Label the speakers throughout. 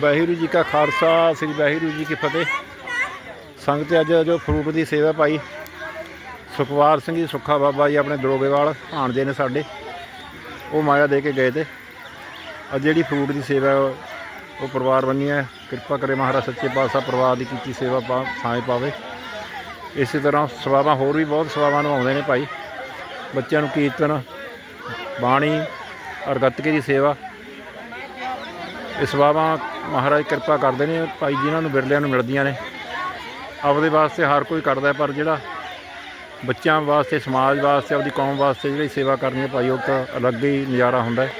Speaker 1: ਵਾਹਿਗੁਰੂ ਜੀ ਕਾ ਖਾਲਸਾ, ਸ੍ਰੀ ਵਾਹਿਗੁਰੂ ਜੀ ਕੀ ਫਤਿਹ। ਸੰਗਤ ਅੱਜ ਜੋ ਫਰੂਟ ਦੀ ਸੇਵਾ ਪਾਈ। ਸੁਖਵਾਰ ਸਿੰਘ ਜੀ, ਸੁੱਖਾ ਬਾਬਾ ਜੀ ਆਪਣੇ ਦਰੋਗੇਵਾਲ ਭਾਣਜੇ ਨੇ ਸਾਡੇ। ਉਹ ਮਾਇਆ ਦੇ ਕੇ ਗਏ ਤੇ। ਅੱਜ ਜਿਹੜੀ ਫਰੂਟ ਦੀ ਸੇਵਾ ਉਹ ਪਰਿਵਾਰ ਬੰਨੀ ਹੈ। ਕਿਰਪਾ ਕਰੇ ਮਹਾਰਾਜ ਸੱਚੇ ਪਾਤਸ਼ਾਹ ਪਰਿਵਾਰ ਦੀ ਕੀਤੀ ਸੇਵਾ ਪਾ, ਸਾਂਝ ਪਾਵੇ। ਇਸੇ ਤਰ੍ਹਾਂ ਸੇਵਾਵਾਂ ਹੋਰ ਵੀ ਬਹੁਤ ਸੇਵਾਵਾਂ ਨਿਭਾਉਂਦੇ ਨੇ ਭਾਈ। ਬੱਚਿਆਂ ਨੂੰ ਕੀਰਤਨ, ਬਾਣੀ ਔਰ ਦੀ ਸੇਵਾ ਇਹ ਸੇਵਾਵਾਂ ਮਹਾਰਾਜ ਕਿਰਪਾ ਕਰਦੇ ਨੇ, ਭਾਈ ਜਿਨ੍ਹਾਂ ਨੂੰ ਬਿਰਲਿਆਂ ਨੂੰ ਮਿਲਦੀਆਂ ਨੇ। ਆਪਦੇ ਵਾਸਤੇ ਹਰ ਕੋਈ ਕਰਦਾ ਪਰ ਜਿਹੜਾ ਬੱਚਿਆਂ ਵਾਸਤੇ, ਸਮਾਜ ਵਾਸਤੇ, ਆਪਦੀ ਕੌਮ ਵਾਸਤੇ ਜਿਹੜੀ ਸੇਵਾ ਕਰਨੀ ਹੈ, ਭਾਈ ਉਹ ਤਾਂ ਅਲੱਗ ਹੀ ਨਜ਼ਾਰਾ ਹੁੰਦਾ ਹੈ।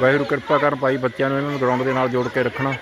Speaker 1: ਵਾਹਿਗੁਰੂ ਕਿਰਪਾ ਕਰਨ ਭਾਈ ਬੱਚਿਆਂ ਨੂੰ ਇਹਨਾਂ ਨੂੰ ਗਰਾਊਂਡ ਦੇ ਨਾਲ ਜੋੜ ਕੇ ਰੱਖਣਾ।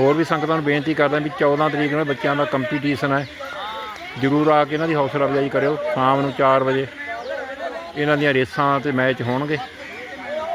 Speaker 1: ਹੋਰ ਵੀ ਸੰਗਤਾਂ ਨੂੰ ਬੇਨਤੀ ਕਰਦਾ ਵੀ 14 ਤਰੀਕ ਨੂੰ ਬੱਚਿਆਂ ਦਾ ਕੰਪੀਟੀਸ਼ਨ ਹੈ। ਜ਼ਰੂਰ ਆ ਕੇ ਇਹਨਾਂ ਦੀ ਹੌਸਲਾ ਅਫਜ਼ਾਈ ਕਰਿਓ, ਸ਼ਾਮ ਨੂੰ 4 ਵਜੇ। ਇਹਨਾਂ ਦੀਆਂ ਰੇਸਾਂ ਤੇ ਮੈਚ ਹੋਣਗੇ।